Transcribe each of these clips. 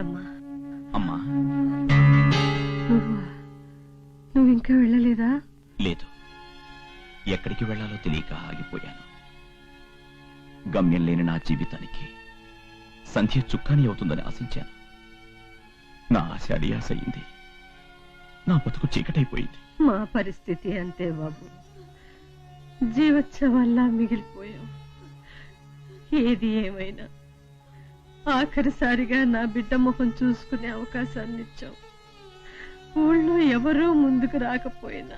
రండమ్మా అమ్మా. నువ్వు? నువ్వు ఇంకా వెళ్ళలేదా? లేదు. ఎక్కడికి వెళ్ళాలో తెలియక ఆగిపోయాను. గమ్యం లేని నా జీవితానికి సంధ్య చుక్కాని అవుతుందని ఆశించాను. నా ఆశ అడియాస అయింది నా బతుకు చీకటైపోయింది. మా పరిస్థితి అంతే బాబు. జీవోత్సవాల్లా మిగిలిపోయాం. ఏది ఏమైనా ఆఖరిసారిగా నా బిడ్డ మొహం చూసుకునే అవకాశాన్ని ఇచ్చావు. ఊళ్ళో ఎవరూ ముందుకు రాకపోయినా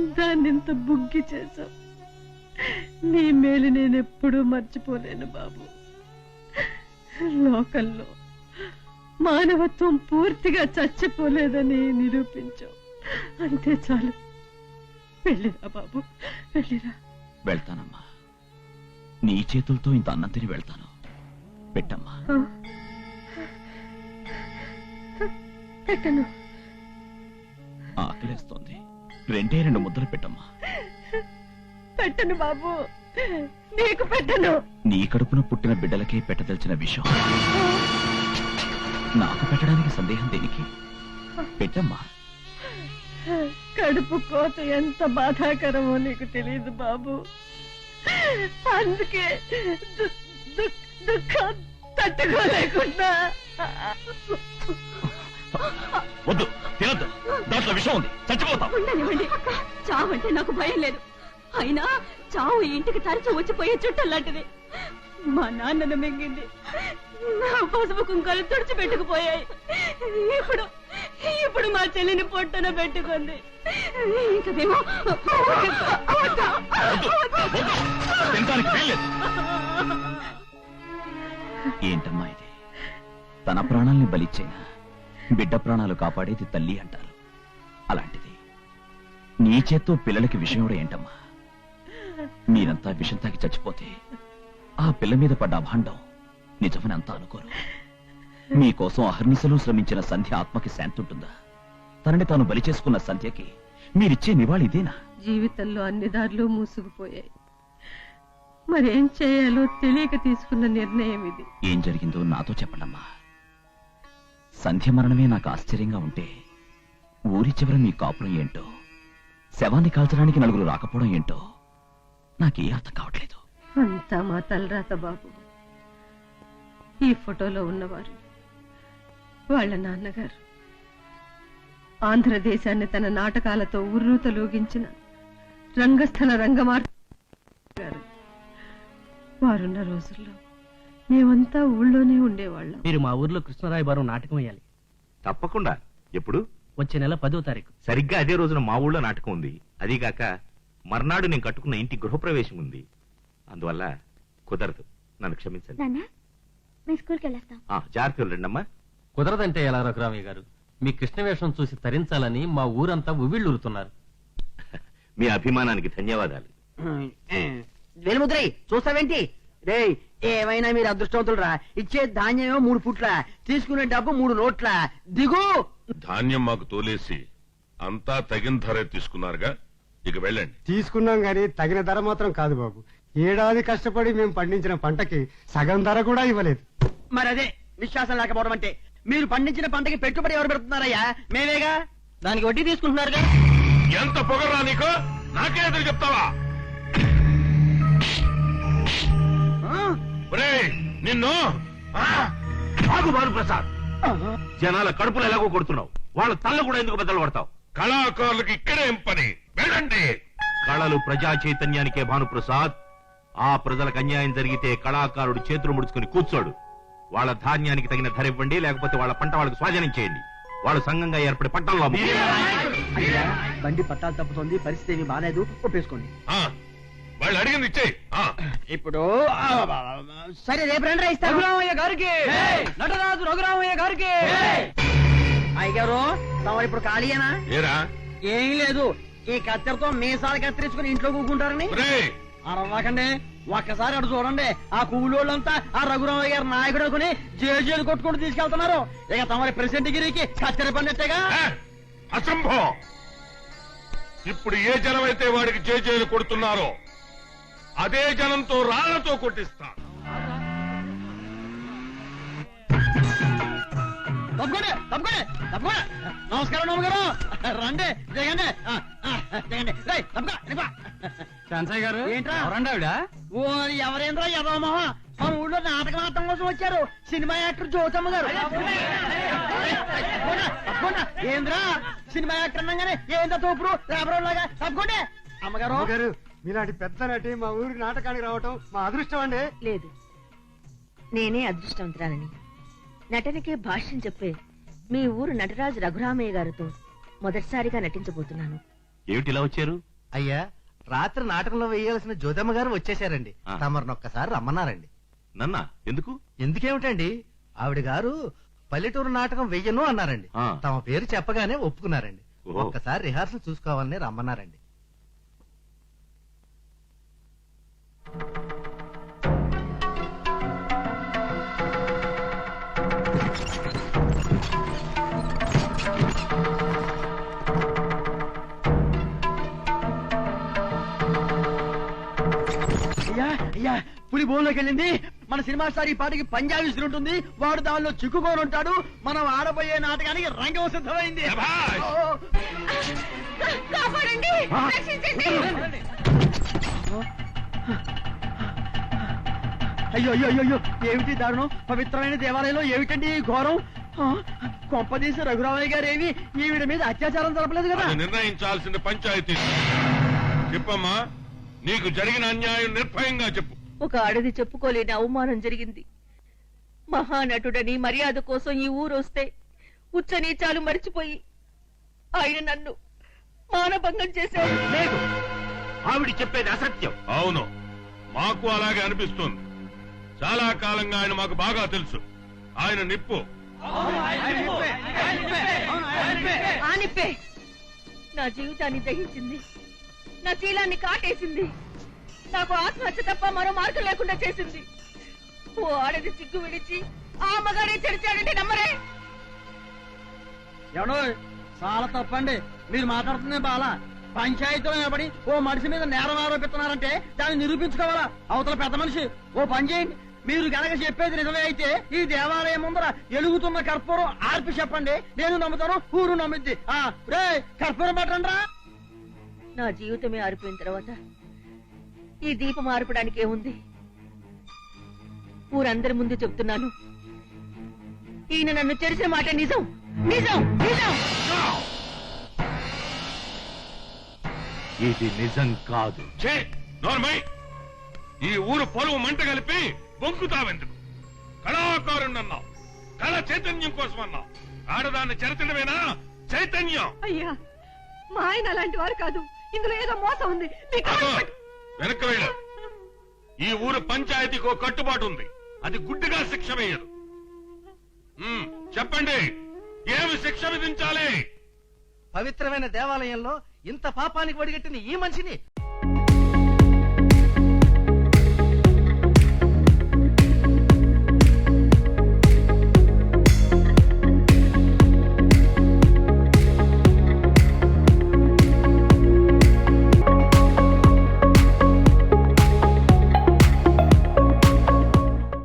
దాన్నింత బుగ్గి చేశావు. నీ మేలు నేను ఎప్పుడూ మర్చిపోలేను బాబు. లోకంలో మానవత్వం పూర్తిగా చచ్చిపోలేదని నిరూపించాం అంతే చాలు. వెళ్ళిరా బాబు వెళ్ళిరా. వెళ్తానమ్మా. నీ చేతులతో ఇంత అన్నం తిని వెళ్తాను. పెట్టమ్మా. పెట్టను. ఆకలేస్తోంది. రెండే రెండు ముద్దలు పెట్టమ్మా. పెట్టను బాబు. నీకు పెట్టను. నీ కడుపున పుట్టిన బిడ్డలకే పెట్టదలిచిన విషయం నాకు పెట్టడానికి సందేహం దేనికి? పెట్టమ్మా. కడుపు కోత ఎంత బాధాకరమో నీకు తెలియదు బాబు. అందుకే దుఃఖం తట్టుకోలేకుండా వద్దు తినద్దు. దాంట్లో విషయం ఉంది. చచ్చిపోతాం. ఉండనివ్వండి చావంటే నాకు భయం లేదు. అయినా చావు ఇంటికి తరచూ వచ్చిపోయే చుట్టం లాంటిది. మా నాన్నను మింగింది. నా పసుపు కుంకాలు తుడిచిపెట్టుకుపోయాయి ఇప్పుడు ఇప్పుడు మా చెల్లిని పొట్టన పెట్టుకుంది. ఇంకదేమో. తినడానికి ఏంటమ్మా ఇది? తన ప్రాణాల్ని బలిచ్చైనా బిడ్డ ప్రాణాలు కాపాడేది తల్లి అంటారు. అలాంటిది నీ చేత్తో పిల్లలకి విషయం కూడా ఏంటమ్మా? మీరంతా విషం తాగి చచ్చిపోతే ఆ పిల్ల మీద పడ్డ అభాండం నిజమని అంతా అనుకోరు. మీకోసం అహర్నిశలు శ్రమించిన సంధ్య ఆత్మకి శాంతి ఉంటుందా తనని తాను బలి చేసుకున్న సంధ్యకి మీరిచ్చే నివాళి ఇదేనా? జీవితంలో అన్ని దారులు మూసుకుపోయాయి. మరేం చేయాలో తెలియక తీసుకున్న నిర్ణయం ఇది. ఏం జరిగిందో నాతో చెప్పండమ్మా. సంధ్య మరణమే నాకు ఆశ్చర్యంగా ఉంటే ఊరి చివర మీ కాపురం ఏంటో శవాన్ని కాల్చడానికి నలుగురు రాకపోవడం ఏంటో నాకే అర్థం కావట్లేదు. అంతా మా తలరాత బాబు. ఈ ఫోటోలో ఉన్నవారు వాళ్ళ నాన్నగారు. ఆంధ్రదేశాన్ని తన నాటకాలతో ఉర్రూతలూగించిన రంగస్థల రంగమార్ వారున్న రోజుల్లో మేమంతా ఊళ్ళోనే ఉండేవాళ్ళం. మీరు మా ఊర్లో కృష్ణరాయబారం నాటకం వేయాలి. తప్పకుండా. ఎప్పుడు? వచ్చే నెల పదో తారీఖు. సరిగ్గా అదే రోజున మా ఊళ్ళో నాటకం ఉంది. అదీగాక మర్నాడు నేను కట్టుకున్న ఇంటి గృహప్రవేశం ఉంది. అందువల్ల కుదరదు. నన్ను క్షమించండి. నాన్న మేము స్కూల్కి వెళ్ళొస్తాం. ఆ, జాగ్రత్తలు రండమ్మా కుదరదంటే ఎలా రఘురామయ్య గారు? మీ కృష్ణ వేషం చూసి తరించాలని మా ఊరంతా ఉవ్విళ్ళూరుతున్నారు. మీ అభిమానానికి ధన్యవాదాలు. వెలుముద్రై చూస్తావేంటి? రే ఏమైనా మీరు అదృష్టవంతులరా. ఇచ్చే ధాన్యమేమో మూడు పుట్ల తీసుకునే డబ్బు మూడు నోట్ల. దిగు! ధాన్యం మాకు తోలేసి అంతా తగిన ధరే తీసుకున్నారుగా ఇక వెళ్ళండి. తీసుకున్నాం గాని తగిన ధర మాత్రం కాదు బాబు. ఏడాది కష్టపడి మేము పండించిన పంటకి సగం ధర కూడా ఇవ్వలేదు. మరి అదే విశ్వాసం లేకపోవడం అంటే మీరు పండించిన పంటకి పెట్టుబడి ఎవరు పెడుతున్నారయ్యా? మేమేగా? దానికి వడ్డీ తీసుకుంటున్నారుగా? ఎంత పొగరా నీకు? నాకే ఎదురు చెప్తావా? నిన్ను? ఆ! ఆగు బాలు ప్రసాద్. జనాల కడుపులు ఎలాగో కొడుతున్నావు. వాళ్ళ తల్ల కూడా ఎందుకు బద్దలు పడతావు? కళాకారులకు ఇక్కడే పని వెళ్ళండి. కళలు ప్రజా చైతన్యానికే భానుప్రసాద్. ఆ ప్రజలకు అన్యాయం జరిగితే కళాకారుడు చేతులు ముడుచుకుని కూర్చోడు. వాళ్ళ ధాన్యానికి తగిన ధర ఇవ్వండి లేకపోతే వాళ్ళ పంట వాళ్ళకి స్వాధీనం చేయండి. వాళ్ళు సంఘంగా ఏర్పడి. అయ్యా బండి పట్టాలు తప్పుతోంది పరిస్థితి ఏమి బాగాలేదు ఒప్పేసుకోండి. ఆ, వాళ్ళు అడిగింది ఇచ్చేయి ఆ, ఇప్పుడు సరే రేపు రండి ఇస్తాను. రఘురామయ్య గారికి. నటరాజు రఘురామయ్య గారికి. అయ్యగారు తమరు ఇప్పుడు ఖాళీయేనా? ఏరా? ఏం లేదు. ఈ కత్తెరతో మీసాలు కత్తిరించుకుని ఇంట్లో కూకుంటారని. ఒరేయ్, అరవకండి. ఒక్కసారి అటు చూడండి. ఆ కూలోళ్ళంతా ఆ రఘురామయ్య గారు నాయకుడు అనుకుని జేజేలు కొట్టుకుంటూ తీసుకెళ్తున్నారు. ఇక తమరి ప్రెసిడెంట్ గిరికి కత్తెర పడినట్టేగా ఆ, అసంభవం! ఇప్పుడు ఏ జనమైతే వాడికి చేజేలు కొడుతున్నారో అదే జనంతో రాళ్ళతో కొట్టిస్తా తప్పకుండా తప్పకుండా తప్పకుండా. నమస్కారం నమ్మగారు రండి తప్పకుండా, ఇదిగో. శాంతయ్య గారు ఏంట్రా? ఎవరండి ఆవిడ? ఓ ఎవరేంద్రా యదోమోహ మన ఊళ్ళో నాటకం ఆడటం కోసం వచ్చారు. సినిమా యాక్టర్ జ్యోతమ్మ గారు. తప్పకుండా. ఏంద్రా? సినిమా యాక్టర్ అనగానే ఏందో తోపుడు? లేబరం లాగా తప్పకుండా. అమ్మగారు? గారు మీలాంటి పెద్ద నటి మా ఊరి నాటకానికి రావటం మా అదృష్టం అండి. లేదు. నేనే అదృష్టవంతురాలని. నటనకే భాష్యం చెప్పే మీ ఊరు నటరాజు రఘురామయ్య గారితో మొదటిసారిగా నటించబోతున్నాను. ఏమిటి ఇలా వచ్చారు? అయ్యా రాత్రి నాటకంలో వేయాల్సిన జ్యోతమ్మ గారు వచ్చేసారండి ఆ. తమరినొక్కసారి రమ్మన్నారండి. నన్నా ఎందుకు? ఎందుకేమిటండి? ఆవిడ గారు పల్లెటూరు నాటకం వెయ్యను అన్నారండి. ఆ. తమ పేరు చెప్పగానే ఒప్పుకున్నారండి. ఓహో. ఒక్కసారి రిహార్సల్ చూసుకోవాలని రమ్మన్నారండి. అయ్యా అయ్యా పులి బోన్లోకి వెళ్ళింది మన సినిమా స్టార్ ఈ పాటికి పంజాబీ ఉంటుంది. వాడు దానిలో చిక్కుకొని ఉంటాడు. మనం ఆడబోయే నాటకానికి రంగం సిద్ధమైంది. కాపాడండి. రక్షించండి. అయ్యో అయ్యో అయ్యో అయ్యో. ఏమిటి దారుణం? పవిత్రమైన దేవాలయంలో ఏమిటండి ఈ ఘోరం? కొంపదీసి రఘురామయ్య గారు ఏమి ఈవిడ మీద అత్యాచారం జరపలేదు కదా? నిర్ణయించాల్సిన పంచాయతీ. చెప్పమ్మా నీకు జరిగిన అన్యాయం నిర్భయంగా చెప్పు. ఒక ఆడది చెప్పుకోలేని అవమానం జరిగింది. మహానటుడని మర్యాద కోసం ఈ ఊరు వస్తే ఉచ్చ నీచాలు మరిచిపోయి ఆయన నన్ను మానభంగం చేశాడు. లేదు. ఆవిడ చెప్పేది అసత్యం. అవును. మాకు అలాగే అనిపిస్తుంది. చాలా కాలంగా ఆయన మాకు బాగా తెలుసు. ఆయన నిప్పు. ఆనిప్పే నా జీవితాన్ని దహించింది. నా శీలాన్ని కాటేసింది. నాకు ఆత్మహత్య తప్ప మరో మార్గం లేకుండా చేసింది. ఓ ఆడది సిగ్గు విడిచి ఆ మగాడే చెడిచాడంటే నమ్మరే. ఎవడో చాలా తప్పండి. మీరు మాట్లాడుతుందే బాలా. పంచాయతీలో నిలబడి ఓ మనిషి మీద నేరం ఆరోపిస్తున్నారంటే దాన్ని నిరూపించుకోవాలా? అవతల పెద్ద మనిషి ఓ పని చేయండి. మీరు గనక చెప్పేది నిజమే అయితే ఈ దేవాలయం ముందర ఎలుగుతున్న కర్పూరం ఆర్పి చెప్పండి. నేను నమ్ముతాను ఊరు నమ్మిద్ది. ఆ రే కర్పూరం పట్టండి నా జీవితమే ఆరిపోయిన తర్వాత ఈ దీపం ఆర్పడానికి ఏముంది? ఊరందరి ముందు చెప్తున్నాను. ఈయన నన్ను చెరిసిన మాట నిజం. నిజం. నిజం. ఇది నిజం కాదు. నోర్మై! ఈ ఊరు పొలవు మంట కలిపి బొంకుతావెందుకు? కళాకారుణ్ణన్నావు. కళ చైతన్యం కోసం అన్నావు ఆడదాన్ని చెరచడమేనా చైతన్యం! అయ్యా మా ఆయన అలాంటి వారు కాదు. ఇందులో ఏదో మోసం ఉంది. వెనక్కి వెళ్ళు. ఈ ఊరు పంచాయతీకి ఒక కట్టుబాటు ఉంది. అది గుడ్డిగా శిక్ష వేయదు. చెప్పండి. ఏమి శిక్ష విధించాలి? పవిత్రమైన దేవాలయంలో ఇంత పాపానికి వడిగట్టిన ఈ మనిషిని